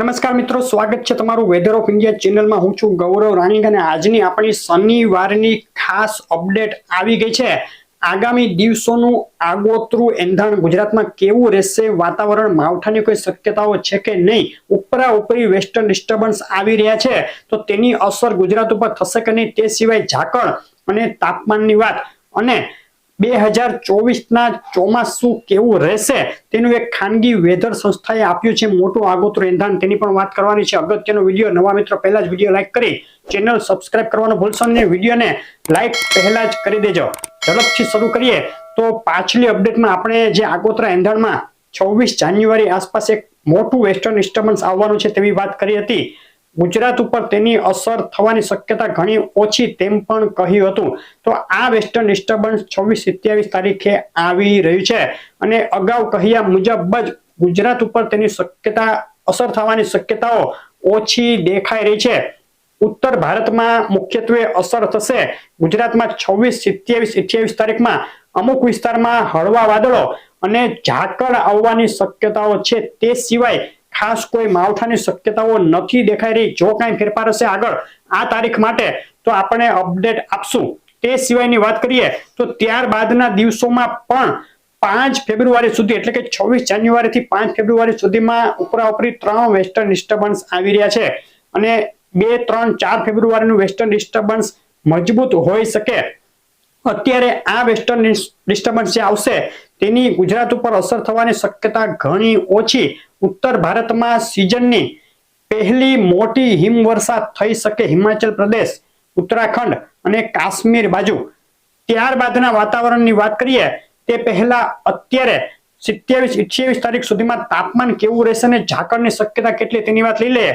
નમસ્કાર મિત્રો, સ્વાગત છે તમારું વેધર ઓફ ઇન્ડિયા ચેનલમાં. હું છું ગૌરવ રાણી અને આજની આપણી શનિવારની ખાસ અપડેટ આવી ગઈ છે. આગામી દિવસોનું આગોતરું એંધાણ ગુજરાતમાં કેવું રહેશે? વાતાવરણ માવઠાની કોઈ શક્યતાઓ છે કે નહીં? ઉપરા ઉપરી વેસ્ટર્ન ડિસ્ટર્બન્સ આવી રહ્યા છે. તો તેની અસર ગુજરાત ઉપર થશે કે નહીં તે સિવાય ઝાકળ અને તાપમાનની વાત. અને બે હજાર ચોવીસના ચોમાસું કેવું રહેશે તેનું એક ખાનગી વેધર સંસ્થાએ આપ્યું છે મોટું આગોતરું એંધાણ. તેની પણ વાત કરવાની છે. અગત્યનો વીડિયો નવા મિત્રો, પહેલા જ વીડિયો લાઈક કરી ચેનલ સબસ્ક્રાઇબ કરવાનું ભૂલશો નહીં. વિડીયોને લાઈક પહેલા જ કરી દેજો. ઝડપથી શરૂ કરીએ તો પાછલી અપડેટમાં આપણે જે આગોતરા એંધાણમાં છવ્વીસ જાન્યુઆરી આસપાસ એક મોટું વેસ્ટર્ન ડિસ્ટર્બન્સ આવવાનું છે તેવી વાત કરી હતી. ગુજરાત ઉપર તેની અસર થવાની શક્યતા ઘણી ઓછી તેમ પણ કહ્યું હતું. તો આ વેસ્ટર્ન ડિસ્ટર્બન્સ છવ્વીસ સત્યાવીસ તારીખે આવી રહ્યું છે. અને અગાઉ કહ્યા મુજબ જ ગુજરાત ઉપર તેની શક્યતા, અસર થવાની શક્યતાઓ ઓછી દેખાઈ રહી છે. ઉત્તર ભારતમાં મુખ્યત્વે અસર થશે. ગુજરાતમાં છવ્વીસ સત્યાવીસ અઠ્યાવીસ તારીખમાં અમુક વિસ્તારમાં હળવા વાદળો અને ઝાકળ આવવાની શક્યતાઓ છે. તે સિવાય ખાસ કોઈ માવઠાની શક્યતાઓ નથી દેખાઈ રહી. જો કાંઈ ફેરફાર હશે આગળ આ તારીખ માટે, તો આપણે અપડેટ આપશું. તે સિવાયની વાત કરીએ, તો ત્યારબાદના દિવસોમાં પણ પાંચ ફેબ્રુઆરી સુધી, એટલે કે છવ્વીસ જાન્યુઆરી થી પાંચ ફેબ્રુઆરી સુધીમાં ઉપરા ઉપરી ત્રણ વેસ્ટર્ન ડિસ્ટર્બન્સ આવી રહ્યા છે. અને બે, ત્રણ, ચાર ફેબ્રુઆરીનું વેસ્ટર્ન ડિસ્ટર્બન્સ મજબૂત હોઈ શકે. અત્યારે આ વેસ્ટર્ન ડિસ્ટર્બન્સ જે આવશે, તેની ગુજરાત ઉપર અસર થવાની શક્યતા ઘણી ઓછી ઉત્તર ભારતમાં સિઝનની પહેલી મોટી હિમવર્ષા થઈ શકે હિમાચલ પ્રદેશ, ઉત્તરાખંડ અને કાશ્મીર બાજુ. ત્યારબાદના વાતાવરણની વાત કરીએ, તે પહેલા અત્યારે સિત્યાવીસ, અઠ્યાવીસ તારીખ સુધીમાં તાપમાન કેવું રહેશે અને ઝાકળની શક્યતા કેટલી, તેની વાત લઈ લઈએ.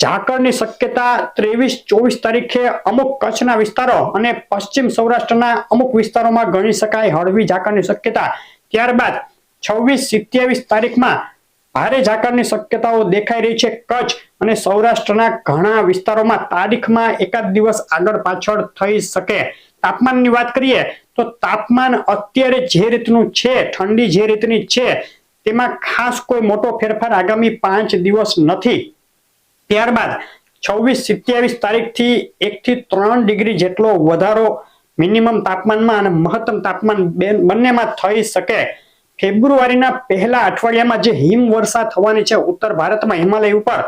ઝાકળની શક્યતા ત્રેવીસ, ચોવીસ તારીખે અમુક કચ્છના વિસ્તારો અને પશ્ચિમ સૌરાષ્ટ્રના અમુક વિસ્તારોમાં ગણી શકાય હળવી ઝાકળની શક્યતા. ત્યારબાદ છવ્વીસ, સિત્યાવીસ તારીખમાં ભારે ઝાકળની શક્યતાઓ દેખાઈ રહી છે કચ્છ અને સૌરાષ્ટ્રના ઘણા વિસ્તારોમાં તારીખમાં એકાદ દિવસ આગળ પાછળ થઈ શકે. તાપમાનની વાત કરીએ તો તાપમાન અત્યારે જે રીતનું છે, ઠંડી જે રીતની છે, તેમાં ખાસ કોઈ મોટો ફેરફાર આગામી પાંચ દિવસ નથી. ત્યારબાદ છવ્વીસ સત્યાવીસ તારીખથી એક થી ત્રણ ડિગ્રી જેટલો વધારો મિનિમમ તાપમાનમાં અને મહત્તમ તાપમાન બંનેમાં થઈ શકે. ફેબ્રુઆરીના પહેલા અઠવાડિયામાં જે હિમવર્ષા થવાની છે ઉત્તર ભારતમાં હિમાલય ઉપર,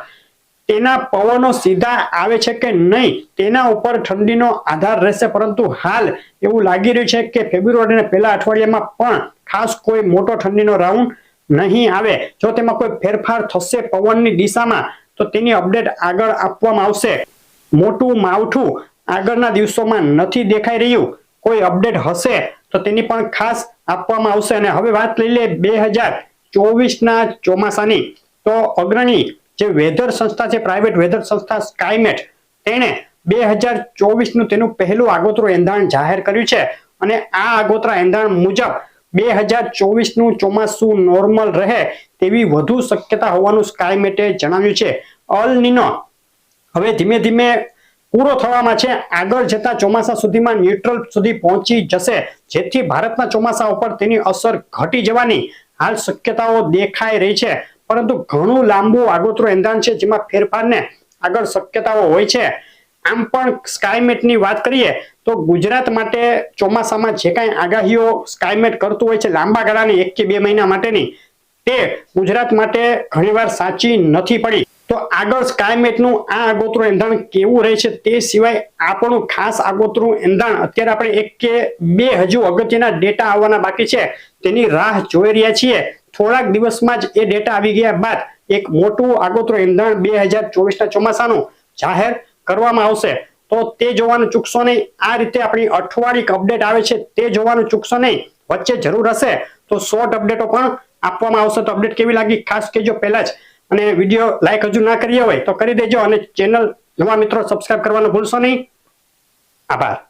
તેના પવનો સીધા આવે છે કે નહીં, તેના ઉપર ઠંડીનો આધાર રહેશે. પરંતુ હાલ એવું લાગી રહ્યું છે કે ફેબ્રુઆરીના પહેલા અઠવાડિયામાં પણ ખાસ કોઈ મોટો ઠંડીનો રાઉન્ડ નહીં આવે. જો તેમાં કોઈ ફેરફાર થશે પવનની દિશામાં, તો તેની અપડેટ આગળ આપવામાં આવશે. મોટું માવઠું આગળના દિવસોમાં નથી દેખાઈ રહ્યું. કોઈ અપડેટ હશે તો તેની પણ ખાસ આપવામાં આવશે અને હવે વાત લઈ લે બે હજાર ચોવીસના ચોમાસાની. તો અગ્રણી જે વેધર સંસ્થા છે, પ્રાઇવેટ વેધર સંસ્થા સ્કાયમેટ તેણે બે હજાર ચોવીસનું તેનું પહેલું આગોતરું એંધાણ જાહેર કર્યું છે અને આ આગોતરા એંધાણ મુજબ બે હજાર ચોવીસનું ચોમાસું નોર્મલ રહે તેવી વધુ શક્યતા હોવાનું સ્કાયમેટે જણાવ્યું છે. અલ નિનો હવે ધીમે ધીમે પૂરો થવામાં છે. આગળ જતા ચોમાસા સુધીમાં ન્યુટ્રલ સુધી પહોંચી જશે. જેથી ભારતના ચોમાસા ઉપર તેની અસર ઘટી જવાની હાલ શક્યતાઓ દેખાઈ રહી છે. પરંતુ ઘણું લાંબુ આગોતરું એંધાણ છે જેમાં ફેરફારને આગળ શક્યતાઓ હોય છે. આમ પણ સ્કાયમેટની વાત કરીએ તો ગુજરાત માટે ચોમાસામાં જે કાંઈ આગાહીઓ સ્કાયમેટ કરતું હોય છે લાંબા ગાળાની એક કે બે મહિના માટેની તે ગુજરાત માટે ઘણીવાર સાચી નથી પડી. તો આગળ સ્કાયમેટનું આ આગોતરું એંધાણ કેવું રહે છે તે સિવાય આપણું ખાસ આગોતરું એંધાણ અત્યારે આપણે એક કે બે હજુ અગત્યના ડેટા આવવાના બાકી છે. તેની રાહ જોઈ રહ્યા છીએ. થોડાક દિવસમાં જ એ ડેટા આવી ગયા બાદ એક મોટું આગોતરું એંધાણ બે હજાર ચોવીસના ચોમાસાનું જાહેર કરવામાં આવશે. તો તે જોવાનું ચૂકશો નહીં. આ રીતે આપણી અઠવાડિક અપડેટ આવે છે તે જોવાનું ચૂકશો નહીં. વચ્ચે જરૂર હશે તો શોર્ટ અપડેટો પણ આપવામાં આવશે. તો અપડેટ કેવી લાગી? ખાસ કેજો પહેલા જ. અને વીડિયો લાઈક હજુ ના કરી હોય તો કરી દેજો અને ચેનલ નવા મિત્રો સબસ્ક્રાઈબ કરવાનું ભૂલશો નહીં. આભાર.